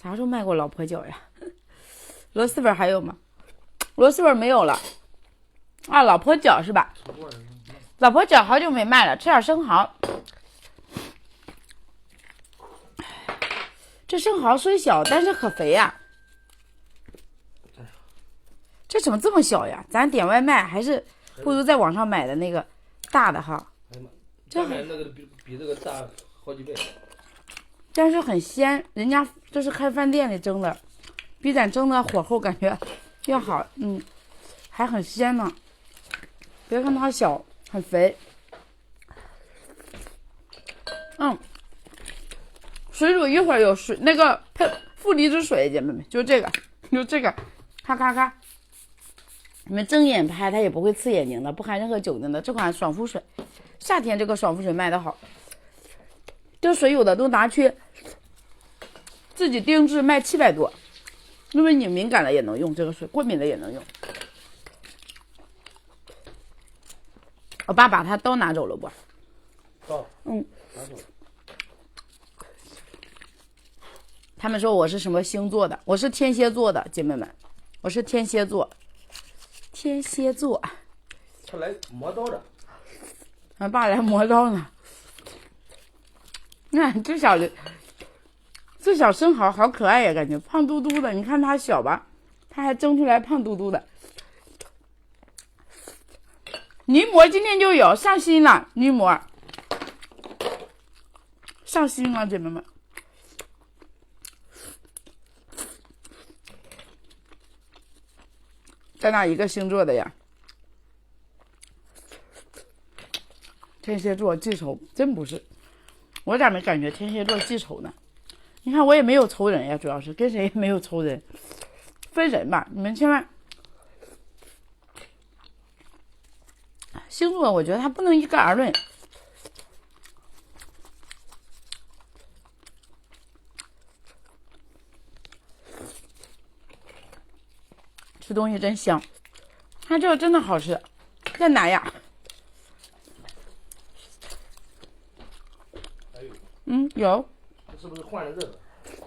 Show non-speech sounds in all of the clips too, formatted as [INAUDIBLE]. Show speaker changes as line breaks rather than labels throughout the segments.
啥时候卖过老婆脚呀？[LAUGHS] 螺蛳粉还有吗？螺蛳粉没有了。啊，老婆饺是吧？老婆饺好久没卖了，吃点生蚝。这生蚝虽小，但是可肥呀。这怎么这么小呀？咱点外卖还是不如在网上买的那个大的哈。
这买那个比比这个大好几倍。
但是很鲜，人家这是开饭店里蒸的，比咱蒸的火候感觉要好。嗯，还很鲜呢。别看它小，很肥。嗯，水煮一会儿有水那个配负离子水，姐妹们，就这个，就这个，咔咔咔。你们睁眼拍它也不会刺眼睛的，不含任何酒精的这款爽肤水，夏天这个爽肤水卖的好。这水有的都拿去自己定制卖七百多，因为你敏感了也能用这个水，过敏的也能用。我爸把他刀拿走了不？
刀，
嗯。拿走他们说我是什么星座的？我是天蝎座的，姐妹们，我是天蝎座。天蝎座。
他来磨刀的。
俺爸来磨刀呢。你看这小的，这小生蚝好可爱呀，感觉胖嘟嘟的。你看它小吧，它还蒸出来胖嘟嘟的。泥膜今天就有上新了，泥膜上新了，姐妹们。在哪一个星座的呀？天蝎座记仇，真不是。我咋没感觉天蝎座记仇呢？你看我也没有仇人呀，主要是跟谁也没有仇人，分人吧，你们千万。星座，我觉得它不能一概而论。吃东西真香，它这个真的好吃，在哪呀？嗯，有。
这是不是换了这个？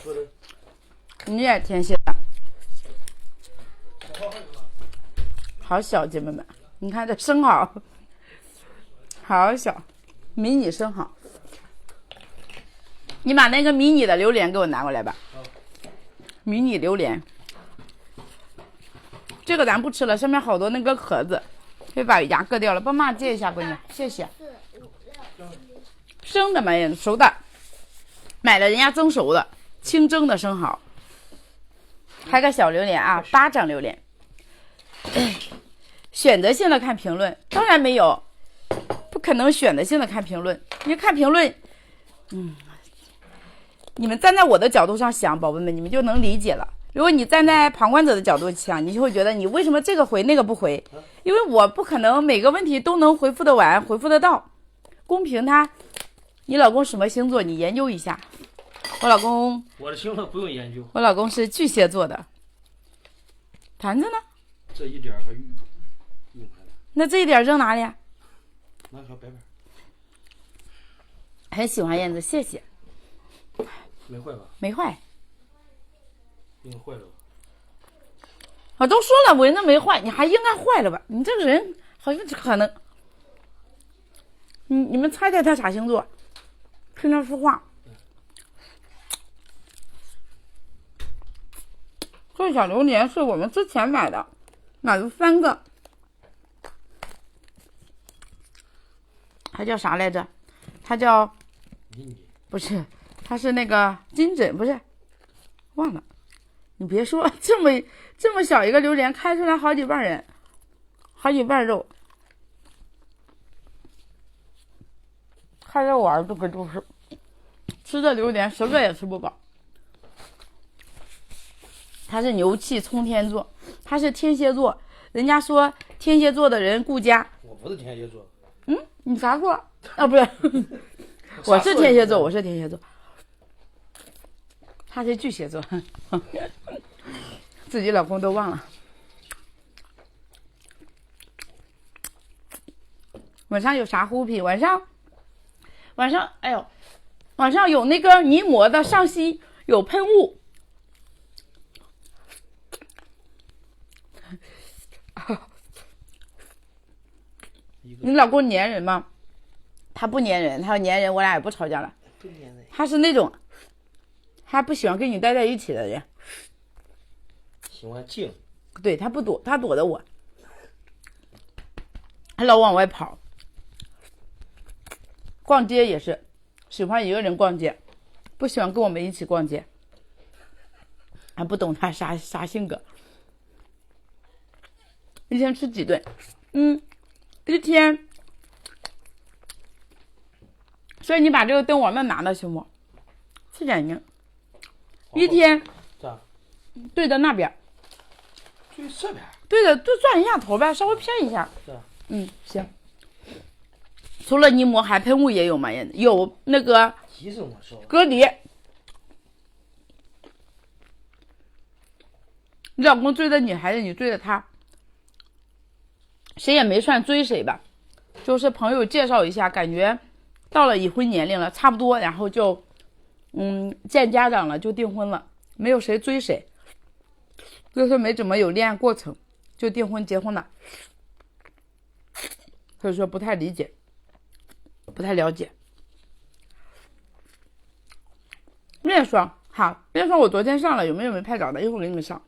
说的。
你也天蝎的。好小，姐妹们。你看这生蚝，好小，迷你生蚝。你把那个迷你的榴莲给我拿过来吧。迷你榴莲，这个咱不吃了，上面好多那个壳子，别把牙硌掉了。帮妈借一下，闺女，谢谢。生的没熟的，买了人家蒸熟的，清蒸的生蚝。还个小榴莲啊，巴掌榴莲。选择性的看评论，当然没有，不可能选择性的看评论。你看评论，嗯，你们站在我的角度上想，宝贝们，你们就能理解了。如果你站在旁观者的角度想，你就会觉得你为什么这个回那个不回？因为我不可能每个问题都能回复的完，回复得到。公屏他，你老公什么星座？你研究一下。我老公，
我的星座不用研究。
我老公是巨蟹座的。盘子呢？
这一点还。
那这一点扔哪里？
拿小白板。
很喜欢燕子，谢谢。
没坏吧？
没坏。
应该坏了吧？
我都说了，蚊子没坏，你还应该坏了吧？你这个人好像可能。你你们猜猜他啥星座？听他说话。这小榴莲是我们之前买的，买了三个。它叫啥来着？它叫，不是，它是那个金枕，不是，忘了。你别说，这么这么小一个榴莲，开出来好几瓣人，好几瓣肉，看着我儿子可就是吃这榴莲十个也吃不饱。他是牛气冲天座，他是天蝎座。人家说天蝎座的人顾家。
我不是天蝎座。
嗯，你啥座？啊，不是，[LAUGHS] 我是天蝎座，我是天蝎座，他是巨蟹座，自己老公都忘了。晚上有啥护品？晚上，晚上，哎呦，晚上有那个泥膜的，上新有喷雾，
一个 [LAUGHS]
你老公粘人吗？他不粘人，他要粘人，我俩也不吵架了。
不粘人，
他是那种，他不喜欢跟你待在一起的人，
喜欢静，
对他不躲，他躲着我，他老往外跑。逛街也是，喜欢一个人逛街，不喜欢跟我们一起逛街。还不懂他啥啥性格。一天吃几顿？嗯，一天。所以你把这个灯往那拿了行不？是眼睛。一天
咋？
对着那边，
就这边，
对着就转一下头呗，稍微偏一下。
是？
嗯，行。除了泥膜，还喷雾也有吗？也有那个？隔离。你老公追着女孩子，你追着他，谁也没算追谁吧，就是朋友介绍一下，感觉到了已婚年龄了，差不多，然后就，嗯，见家长了就订婚了，没有谁追谁，就是没怎么有恋爱过程，就订婚结婚了，所以说不太理解，不太了解。面霜好，面霜我昨天上了，有没有没拍着的？一会儿给你们上。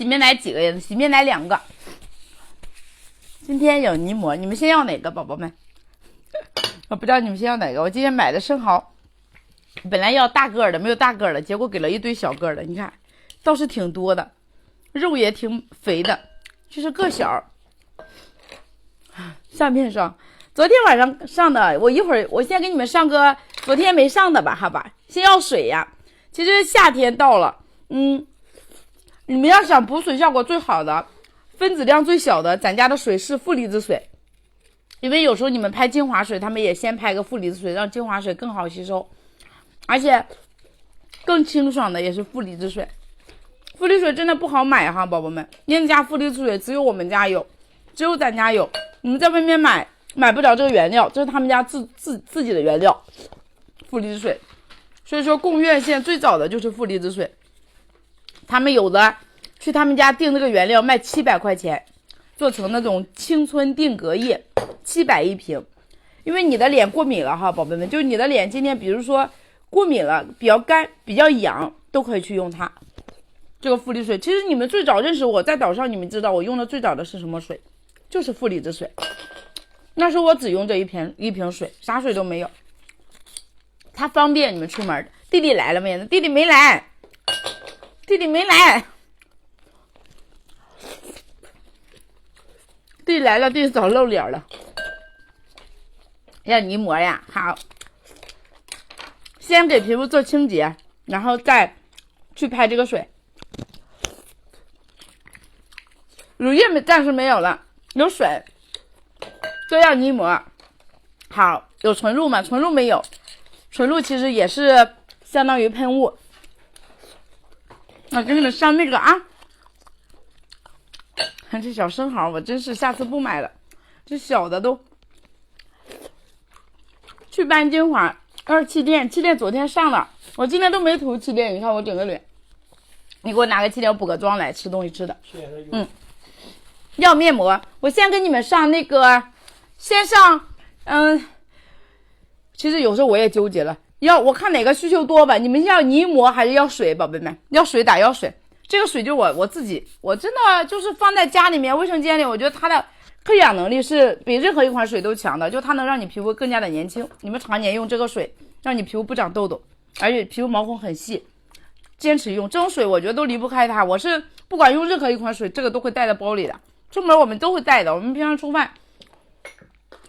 洗面奶几个呀？洗面奶两个。今天有泥膜，你们先要哪个，宝宝们？[LAUGHS] 我不知道你们先要哪个。我今天买的生蚝，本来要大个的，没有大个的，结果给了一堆小个的。你看，倒是挺多的，肉也挺肥的，就是个小。[SIGHS] 上面霜，昨天晚上上的，我一会儿我先给你们上个昨天没上的吧，好吧？先要水呀。其实夏天到了，嗯。你们要想补水效果最好的，分子量最小的，咱家的水是负离子水，因为有时候你们拍精华水，他们也先拍个负离子水，让精华水更好吸收，而且更清爽的也是负离子水。负离子水真的不好买哈，宝宝们，燕子家负离子水只有我们家有，只有咱家有，你们在外面买买不着这个原料，这是他们家自自自己的原料，负离子水。所以说贡院现在最早的就是负离子水。他们有的去他们家订那个原料卖七百块钱，做成那种青春定格液，七百一瓶。因为你的脸过敏了哈，宝贝们，就是你的脸今天比如说过敏了，比较干，比较痒，都可以去用它。这个负离水，其实你们最早认识我在岛上，你们知道我用的最早的是什么水？就是负离子水。那时候我只用这一瓶一瓶水，啥水都没有。它方便你们出门。弟弟来了没？弟弟没来。弟弟没来，弟来了，弟早露脸了。要泥膜呀，好，先给皮肤做清洁，然后再去拍这个水。乳液没，暂时没有了，有水，都要泥膜。好，有纯露吗？纯露没有，纯露其实也是相当于喷雾。我给你们上那个啊，看 [LAUGHS] 这小生蚝，我真是下次不买了。这小的都祛斑精华二气垫，气垫昨天上了，我今天都没涂气垫。你看我整个脸，你给我拿个气垫补个妆来吃东西吃的。嗯，要面膜，我先给你们上那个，先上，嗯，其实有时候我也纠结了。要我看哪个需求多吧？你们要泥膜还是要水，宝贝们？要水打要水。这个水就我我自己，我真的就是放在家里面卫生间里，我觉得它的抗氧能力是比任何一款水都强的，就它能让你皮肤更加的年轻。你们常年用这个水，让你皮肤不长痘痘，而且皮肤毛孔很细，坚持用这种水，我觉得都离不开它。我是不管用任何一款水，这个都会带在包里的，出门我们都会带的。我们平常出饭。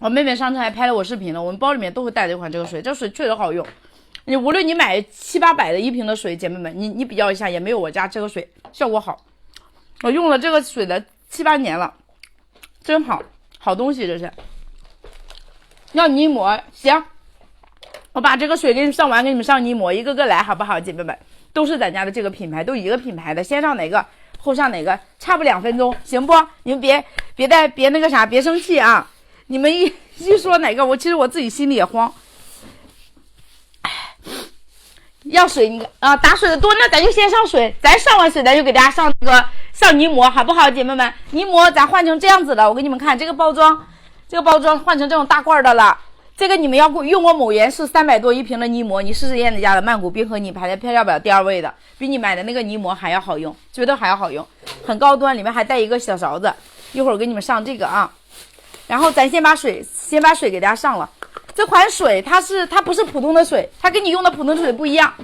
我妹妹上次还拍了我视频了，我们包里面都会带这款这个水，这水确实好用。你无论你买七八百的一瓶的水，姐妹们，你你比较一下，也没有我家这个水效果好。我用了这个水的七八年了，真好，好东西这是。要泥膜行，我把这个水给你上完，给你们上泥膜，一个个来好不好，姐妹们？都是咱家的这个品牌，都一个品牌的，先上哪个后上哪个，差不两分钟，行不？你们别别带别那个啥，别生气啊。你们一 [LAUGHS] 一说哪个，我其实我自己心里也慌。要水你啊、打水的多，那咱就先上水，咱上完水咱就给大家上那个上泥膜，好不好，姐妹们？泥膜咱换成这样子的，我给你们看这个包装，这个包装换成这种大罐的了。这个你们要过用过某颜是三百多一瓶的泥膜，你试试燕子家的曼谷冰和你排在配料表第二位的，比你买的那个泥膜还要好用，绝对还要好用，很高端，里面还带一个小勺子。一会儿给你们上这个啊，然后咱先把水先把水给大家上了。这款水它是它不是普通的水，它跟你用的普通水不一样。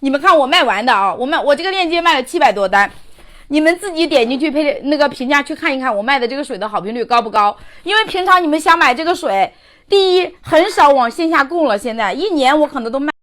你们看我卖完的啊，我卖我这个链接卖了七百多单，你们自己点进去配那个评价去看一看，我卖的这个水的好评率高不高？因为平常你们想买这个水，第一很少往线下供了，现在一年我可能都卖。